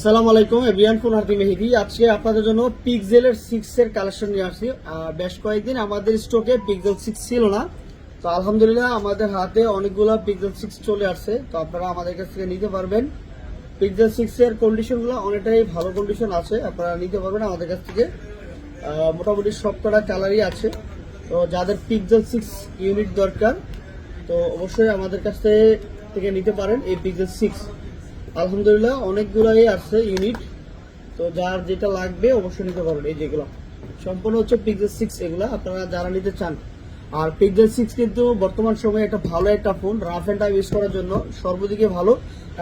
আসসালামু আলাইকুম avian phone হাতি মেহেদি আজকে আপনাদের জন্য পিক্সেলের সিক্স এর কালেকশন নিয়ে আসছি। বেশ কয়েকদিন আমাদের স্টকে পিক্সেল সিক্স ছিল না। তো আলহামদুলিল্লাহ আমাদের হাতে অনেকগুলো পিক্সেল সিক্স চলে আসছে। তো আপনারা আমাদের কাছ থেকে নিতে পারবেন। পিক্সেল সিক্স এর কন্ডিশনগুলো অনেকটাই ভালো কন্ডিশন আছে। আপনারা নিতে পারবেন আমাদের কাছ থেকে। মোটামুটি সবকটা কালারই আছে। তো যাদের পিক্সেল সিক্স ইউনিট দরকার, তো অবশ্যই আমাদের কাছ থেকে- নিতে পারেন এই পিক্সেল সিক্স আলহামদুলিল্লাহ, অনেকগুলাই আছে ইউনিট তো যার যেটা লাগবে অবশ্যই নিতে পারবেন এই যেগুলো। সম্পূর্ণ হচ্ছে পিক্সেল সিক্স এগুলো, আপনারা যারা নিতে চান। আর পিক্সেল সিক্স কিন্তু বর্তমান সময়ে একটা ভালো একটা phone rough and time use করার জন্য সর্বদিকে ভালো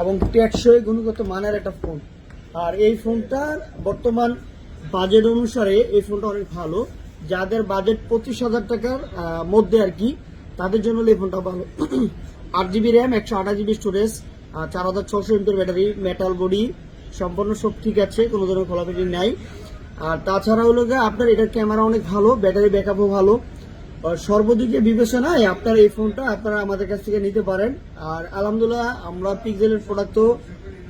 এবং টেকসই গুণগত মানের একটা ফোন আর এই ফোনটার বর্তমান বাজেট অনুসারে এই ফোনটা অনেক ভালো। যাদের বাজেট পঁচিশ হাজার টাকার মধ্যে আর কি, তাদের জন্য এই ফোনটা ভালো। আট জিবি র্যাম একশো আঠাশ জিবি স্টোরেজ চার হাজার ছশো এমপির ব্যাটারি মেটাল বডি সম্পূর্ণ সব ঠিক আছে কোনো ধরনের খোলাখুলি নাই। আর তাছাড়া হলো গিয়ে আপনার এটার ক্যামেরা অনেক ভালো ব্যাটারি ব্যাকআপও ভালো। সর্বদিকে বিবেচনায় আপনার এই ফোনটা আপনারা আমাদের কাছ থেকে নিতে পারেন। আর আলহামদুলিল্লাহ আমরা পিক্সেলের প্রোডাক্ট তো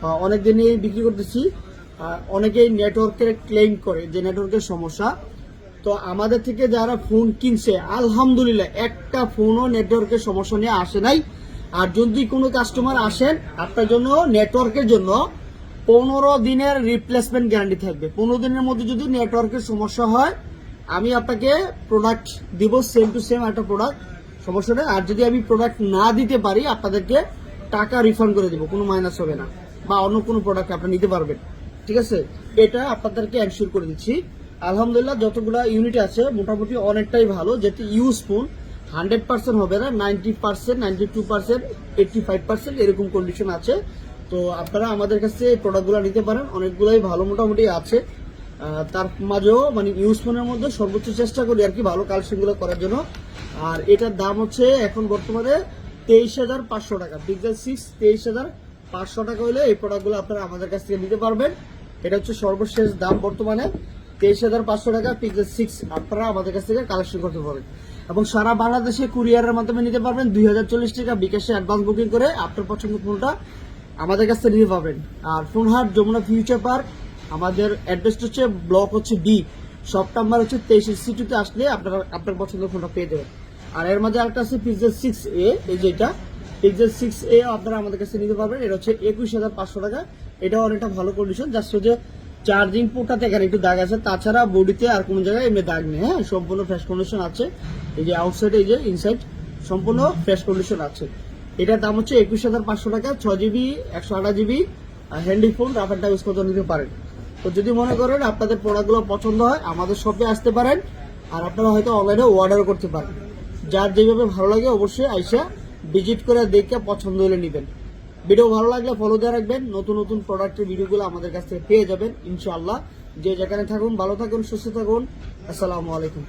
আহ, অনেকদিনই বিক্রি করতেছি। অনেকেই নেটওয়ার্কের ক্লেম করে যে নেটওয়ার্কের সমস্যা। তো আমাদের থেকে যারা ফোন কিনছে আলহামদুলিল্লাহ একটা ফোনও নেটওয়ার্কের সমস্যা নিয়ে আসে নাই। আর যদি কোনো কাস্টমার আসেন, আপনার জন্য নেটওয়ার্কের জন্য পনেরো দিনের রিপ্লেসমেন্ট গ্যারান্টি থাকবে। পনেরো দিনের মধ্যে যদি নেটওয়ার্কের সমস্যা হয়, আমি আপনাকে প্রোডাক্ট দিব সেম টু সেম একটা প্রোডাক্ট সমস্যা নেই। আর যদি আমি প্রোডাক্ট না দিতে পারি, আপনাদেরকে টাকা রিফান্ড করে দিব, কোনো মাইনাস হবে না। বা অন্য কোনো প্রোডাক্ট আপনি নিতে পারবেন। ঠিক আছে? এটা আপনাদেরকে এনশিওর করে দিচ্ছি। আলহামদুলিল্লাহ, যতগুলো ইউনিট আছে, মোটামুটি অনেকটাই ভালো যেটি ইউজফুল হান্ড্রেড পার্সেন্ট হবে না, ninety percent, ninety two percent, eighty five percent এরকম কন্ডিশন আছে। তো আপনারা আমাদের কাছে এই প্রোডাক্টগুলো নিতে পারেন। অনেকগুলোই ভালো মোটামুটি আছে। তার মাঝেও মানে ইউজ ফোনের মধ্যে সর্বোচ্চ চেষ্টা করি আর কি ভালো কালেকশনগুলো করার জন্য। আর এটার দাম হচ্ছে এখন বর্তমানে তেইশ হাজার পাঁচশো টাকা। পিক্সেল সিক্স তেইশ হাজার পাঁচশো টাকা হলে এই প্রোডাক্টগুলো আপনারা আমাদের কাছ থেকে নিতে পারবেন। এটা হচ্ছে সর্বশেষ দাম বর্তমানে। তেইশ হাজার পাঁচশো টাকা পিক্সেল সিক্স আপনারা আমাদের কাছ থেকে কালেকশন করতে পারবেন। এবং সারা বাংলাদেশে কুরিয়ারের মাধ্যমে নিতে পারবেন দুই হাজার চল্লিশ টাকা বিকাশে অ্যাডভান্স বুকিং করে আপনার পছন্দ ফোনটা আমাদের কাছ থেকে নিতে পারবেন। আর ফোনহাট যমুনা ফিউচার পার্ক আমাদের অ্যাড্রেস হচ্ছে ব্লক হচ্ছে ডি শপ নাম্বার হচ্ছে তেইশ সিটিতে আসলে আপনারা আপনার পছন্দের ফোনটা পেয়ে যাবেন। আর এর মাঝে আরেকটা আছে পিক্সেল সিক্স এ এই যেটা পিক্সেল সিক্স এ আপনারা আমাদের কাছে নিতে পারবেন। এটা হচ্ছে একুশ হাজার পাঁচশো টাকা। এটাও অনেকটা ভালো কন্ডিশন জাস্ট হচ্ছে চার্জিং পোর্টটাতে এখানে একটু দাগ আছে। তাছাড়া বডিতে আর কোনো জায়গায় এমনি দাগ নেই হ্যাঁ? সম্পূর্ণ ফ্রেশ কন্ডিশন আছে। এই যে আউটসাইড এই যে ইনসাইড সম্পূর্ণ ফ্রেশ কন্ডিশন আছে। এটার দাম হচ্ছে একুশ হাজার পাঁচশো টাকা ছ জিবি একশো আঠাশ জিবি হ্যান্ডি ফোন রাফারটা ইউজ করতে নিতে পারেন। তো যদি মনে করেন আপনাদের প্রোডাক্টগুলো পছন্দ হয়, আমাদের শপে আসতে পারেন, আর আপনারা হয়তো অনলাইনে অর্ডার করতে পারেন। যার যেভাবে ভালো লাগে অবশ্যই আইসা ভিজিট করে দেখে পছন্দ হলে নেবেন। ভিডিও ভালো লাগলে ফলো দিয়ে রাখবেন। নতুন নতুন প্রোডাক্টের ভিডিওগুলো আমাদের কাছ থেকে পেয়ে যাবেন, ইনশাআল্লাহ। যে যেখানে থাকুন, ভালো থাকুন, সুস্থ থাকুন। আসসালামু আলাইকুম।